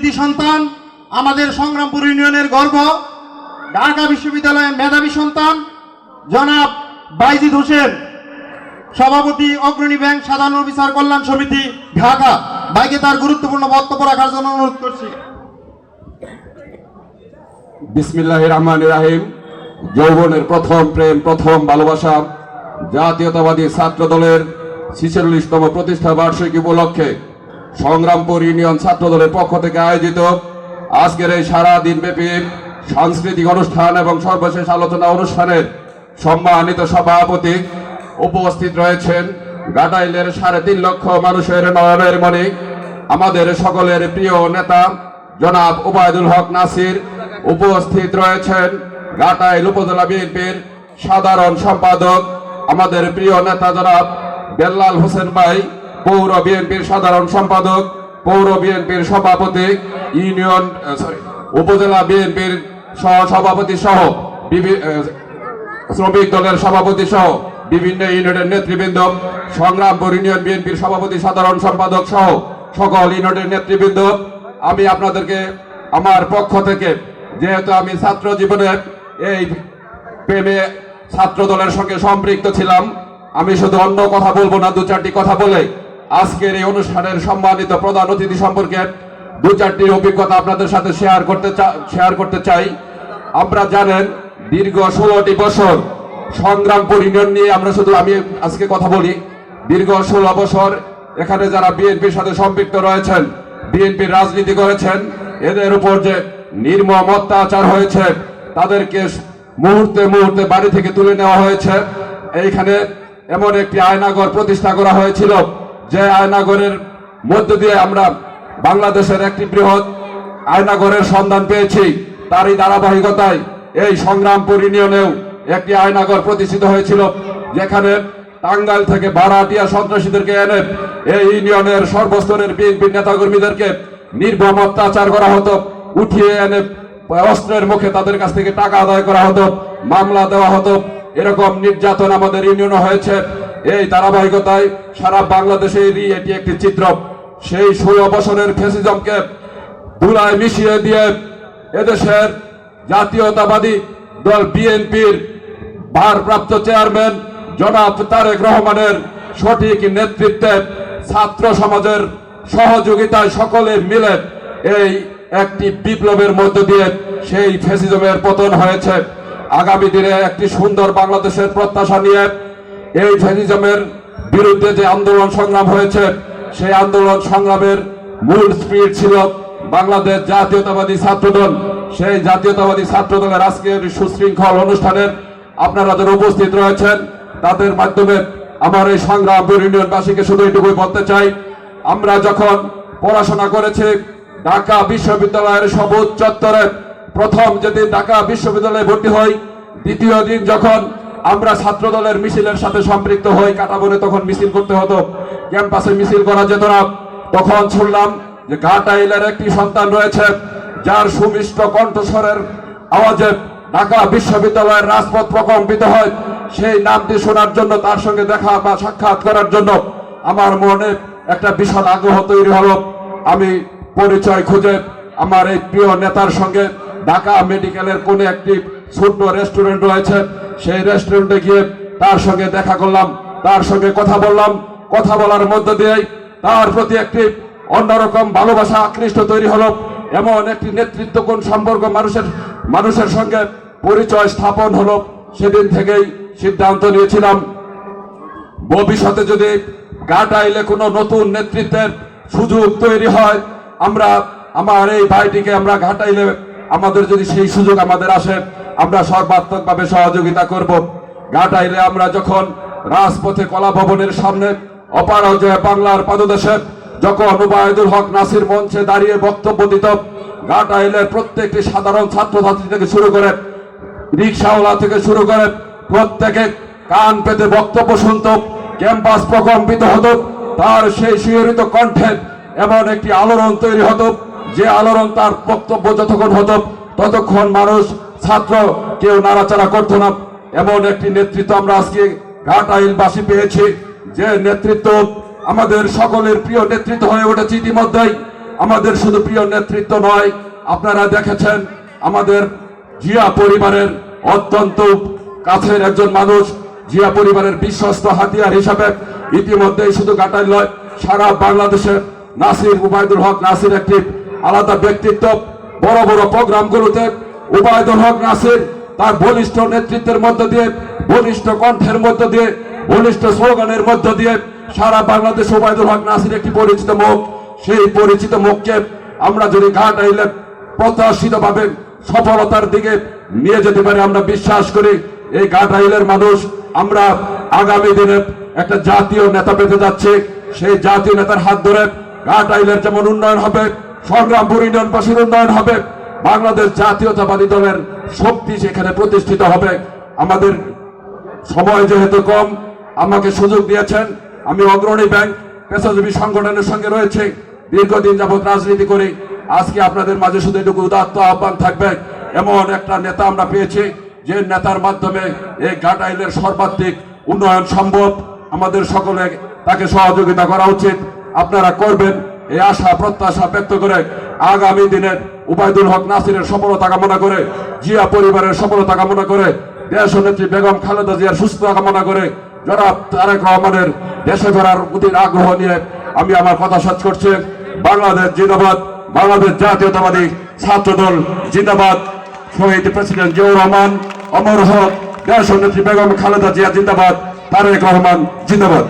কৃতি সন্তান, আমাদের সংগ্রামপুর ইউনিয়নের গর্ব, ঢাকা বিশ্ববিদ্যালয়ের মেধাবী সন্তান, জনাব বাইজিদ হোসেন, সভাপতি অগ্রণী ব্যাংক সাধারণ অফিসার কল্যাণ সমিতি, ঢাকা। বাইকে তার গুরুত্বপূর্ণ বক্তব্য রাখার জন্য অনুরোধ করছি। বিসমিল্লাহ রহমান রাহিম। যৌবনের প্রথম প্রেম, প্রথম ভালোবাসা জাতীয়তাবাদী ছাত্র দলের ছিচল্লিশতম প্রতিষ্ঠা বার্ষিকী উপলক্ষে সংগ্রামপুর ইউনিয়ন ছাত্র দলের পক্ষ থেকে আয়োজিত আজকের এই সারা দিনব্যাপী সাংস্কৃতিক অনুষ্ঠান এবং সর্বশেষ আলোচনা অনুষ্ঠানের সম্মানিত সভাপতি উপস্থিত রয়েছেন গাটাইলের সাড়ে তিন লক্ষ মানুষের নয়নের মনে আমাদের সকলের প্রিয় নেতা জনাব ওবায়দুল হক নাসির, উপস্থিত রয়েছেন ঘাটাইল উপজেলা বিএনপির সাধারণ সম্পাদক, আমাদের প্রিয় নেতা জনাব বেল্লাল হোসেন ভাই পৌর বিএনপির সাধারণ সম্পাদক, পৌর বিএনপির সভাপতি, ইউনিয়ন উপজেলা বিএনপির সহ সভাপতি সহ শ্রমিক দলের সভাপতি সহ বিভিন্ন ইউনিটের নেতৃবৃন্দ, সংগ্রামপুর ইউনিয়ন বিএনপির সভাপতি, সাধারণ সম্পাদক সহ সকল ইউনিটের নেতৃবৃন্দ। আমি আপনাদেরকে আমার পক্ষ থেকে, যেহেতু আমি ছাত্র জীবনে এই প্রেমে ছাত্র দলের সঙ্গে সম্পৃক্ত ছিলাম, আমি শুধু অন্য কথা বলব না দু চারটি কথা বলে আজকের এই অনুষ্ঠানের সম্মানিত প্রধান অতিথি সম্পর্কে দু চারটি অভিজ্ঞতা আপনাদের সাথে শেয়ার করতে শেয়ার করতে চাই। আমরা জানেন, দীর্ঘ ষোলোটি বছর সংগ্রাম ইউনিয়ন নিয়ে আমরা শুধু আমি আজকে কথা বলি। দীর্ঘ ষোলো বছর এখানে যারা বিএনপির সাথে সম্পৃক্ত রয়েছেন, বিএনপির রাজনীতি করেছেন, এদের উপর যে নির্মম অত্যাচার হয়েছে, তাদেরকে মুহূর্তে মুহূর্তে বাড়ি থেকে তুলে নেওয়া হয়েছে। এইখানে এমন একটি আয়নাগর প্রতিষ্ঠা করা হয়েছিল। যে আয়নাগরের মধ্য দিয়ে আমরা বাংলাদেশের একটি বৃহৎ আয়নাগরের সন্ধান পেয়েছি, তারই ধারাবাহিকতায় এই সংগ্রামপুর ইউনিয়নেও একটি আয়নাগর প্রতিষ্ঠিত হয়েছিল, যেখানে টাঙ্গাইল থেকে ভাড়াটিয়া সন্ত্রাসীদেরকে এনে এই ইউনিয়নের সর্বস্তরের বিএনপি নেতাকর্মীদেরকে নির্মম অত্যাচার করা হতো, উঠিয়ে এনে অস্ত্রের মুখে তাদের কাছ থেকে টাকা আদায় করা হতো, মামলা দেওয়া হতো। এরকম নির্যাতন আমাদের ইউনিয়নে হয়েছে। এই ধারাবাহিকতায় সারা বাংলাদেশেরই এটি একটি চিত্র সেই ষোলো বছরের ফেসিজমকে ধুলায় মিশিয়ে দিয়ে এদেশের জাতীয়তাবাদী দল বিএনপির ভারপ্রাপ্ত চেয়ারম্যান জনাব তারেক রহমানের সঠিক নেতৃত্বে ছাত্র সমাজের সহযোগিতায় সকলে মিলে এই একটি বিপ্লবের মধ্য দিয়ে সেই ফেসিজমের পতন হয়েছে। আগামী দিনে একটি সুন্দর বাংলাদেশের প্রত্যাশা নিয়ে এই ফেসিজমের বিরুদ্ধে যে আন্দোলন সংগ্রাম হয়েছে, সেই আন্দোলন সংগ্রামের মূল স্পিড ছিল বাংলাদেশ জাতীয়তাবাদী ছাত্রদল। সেই জাতীয়তাবাদী ছাত্রদলের আজকের সুশৃঙ্খল অনুষ্ঠানের আপনারা যারা উপস্থিত রয়েছেন, তাদের মাধ্যমে আমার এই সংগ্রামপুর ইউনিয়নবাসীকে শুধু এটুকুই বলতে চাই, আমরা যখন পড়াশোনা করেছি, ঢাকা বিশ্ববিদ্যালয়ের সবুজ চত্বরে প্রথম যেদিন ঢাকা বিশ্ববিদ্যালয়ে ভর্তি হই, দ্বিতীয় দিন যখন আমরা ছাত্র দলের মিছিলের সাথে সম্পৃক্ত হই, কাটাবনে তখন মিছিল করতে হতো। ক্যাম্পাসে মিছিল করা যেত না তখন শুনলাম যে ঘাটাইলের একটি সন্তান রয়েছে, যার সুমিষ্ট কণ্ঠস্বরের আওয়াজে ঢাকা বিশ্ববিদ্যালয়ের রাজপথ প্রকম্পিত হয়। সেই নামটি শোনার জন্য, তার সঙ্গে দেখা বা সাক্ষাৎ করার জন্য আমার মনে একটা বিশাল আগ্রহ তৈরি হলো। আমি পরিচয় খুঁজে আমার এই প্রিয় নেতার সঙ্গে ঢাকা মেডিকেলের কোন একটি ছোট্ট রেস্টুরেন্ট রয়েছে। সেই রেস্টুরেন্টে গিয়ে তার সঙ্গে দেখা করলাম, তার সঙ্গে কথা বললাম। কথা বলার মধ্য দিয়েই তার প্রতি একটি অন্যরকম ভালোবাসা, আকৃষ্ট তৈরি হলো। এমন একটি নেতৃত্ব কোন সম্পর্ক মানুষের মানুষের সঙ্গে পরিচয় স্থাপন হলো। সেদিন থেকেই সিদ্ধান্ত নিয়েছিলাম, ভবিষ্যতে যদি গাটাইলে কোনো নতুন নেতৃত্বের সুযোগ তৈরি হয়, আমরা, আমার এই ভাইটিকে আমরা ঘাটাইলে আমাদের যদি সেই সুযোগ আমাদের আসে আমরা সর্বাত্মকভাবে সহযোগিতা করব। ঘাটাইলে আমরা যখন রাজপথে কলা ভবনের সামনে অপারজয় বাংলার পাদদেশে যখন উবায়দুল হক নাসির মঞ্চে দাঁড়িয়ে বক্তব্য দিত, ঘাটাইলের প্রত্যেকটি সাধারণ ছাত্রছাত্রী থেকে শুরু করে রিক্সাওয়ালা থেকে শুরু করে প্রত্যেকে কান পেতে বক্তব্য শুনত, ক্যাম্পাস প্রকম্পিত হতো, তার সেই শিহরিত কণ্ঠে এমন একটি আলোড়ন তৈরি হতো, যে আলোড়ন তার বক্তব্য যতক্ষণ হতো, ততক্ষণ মানুষ ছাত্র কেউ নাড়াচাড়া করতো না। এমন একটি নেতৃত্ব আমরা আজকে ঘাটাইলবাসী পেয়েছি। যে নেতৃত্ব আমাদের সকলের প্রিয় নেতৃত্ব হয়ে উঠেছে ইতিমধ্যেই। আমাদের শুধু প্রিয় নেতৃত্ব নয়, আপনারা দেখেছেন আমাদের জিয়া পরিবারের অত্যন্ত কাছের একজন মানুষ, জিয়া পরিবারের বিশ্বস্ত হাতিয়ার হিসাবে ইতিমধ্যেই শুধু কাটাই নয়, সারা বাংলাদেশে নাসির উবায়দুল হক নাসির একটি আলাদা ব্যক্তিত্ব। বড় বড় প্রোগ্রামগুলোতে উবায়দুল হক নাসির তার বলিষ্ঠ নেতৃত্বের মধ্য দিয়ে, বলিষ্ঠ কণ্ঠের মধ্য দিয়ে, বলিষ্ঠ স্লোগানের মধ্য দিয়ে সারা বাংলাদেশ উবায়দুল হক নাসির একটি পরিচিত মুখ। সেই পরিচিত মুখকে আমরা যদি ঘাট আইলে প্রত্যাশিত ভাবে সফলতার দিকে নিয়ে যেতে পারি, আমরা বিশ্বাস করি এই ঘাটাইলের মানুষ আমরা আগামী দিনে একটা জাতীয় নেতা পেতে যাচ্ছে। সেই জাতীয় নেতার হাত ধরে ঘাটাইলের যেমন উন্নয়ন হবে, সংগ্রামপুর ইউনিয়নবাসীর উন্নয়ন হবে বাংলাদেশ জাতীয়তাবাদী দলের শক্তি সেখানে প্রতিষ্ঠিত হবে। আমাদের সময় যেহেতু কম, আমাকে সুযোগ দিয়েছেন। আমি অগ্রণী ব্যাংক, পেশাজীবী সংগঠনের সঙ্গে রয়েছে। দীর্ঘদিন যাবৎ রাজনীতি করি। আজকে আপনাদের মাঝে শুধু এটুকু উদাত্ত আহ্বান থাকবে। এমন একটা নেতা আমরা পেয়েছি, যে নেতার মাধ্যমে এই ঘাটাইলের সর্বাধিক উন্নয়ন সম্ভব। আমাদের সকলে তাকে সহযোগিতা করা উচিত। আপনারা করবেন। এই আশা, প্রত্যাশা ব্যক্ত করে আগামী দিনের উবায়দুল হক নাসিরের সফলতা কামনা করে, জিয়া পরিবারের সফলতা কামনা করে, দেশ নেত্রী বেগম খালেদা জিয়ার সুস্থতা কামনা করে, জনাব তারেক রহমানের দেশে ফেরার অধীর আগ্রহ নিয়ে আমি আমার কথা শেষ করছি। বাংলাদেশ জিন্দাবাদ, বাংলাদেশ জাতীয়তাবাদী ছাত্র দল জিন্দাবাদ। শহীদ প্রেসিডেন্ট জিয়াউর রহমান, অমর হক, দেশ নেত্রী বেগম খালেদা জিয়া জিন্দাবাদ, তারেক রহমান জিন্দাবাদ।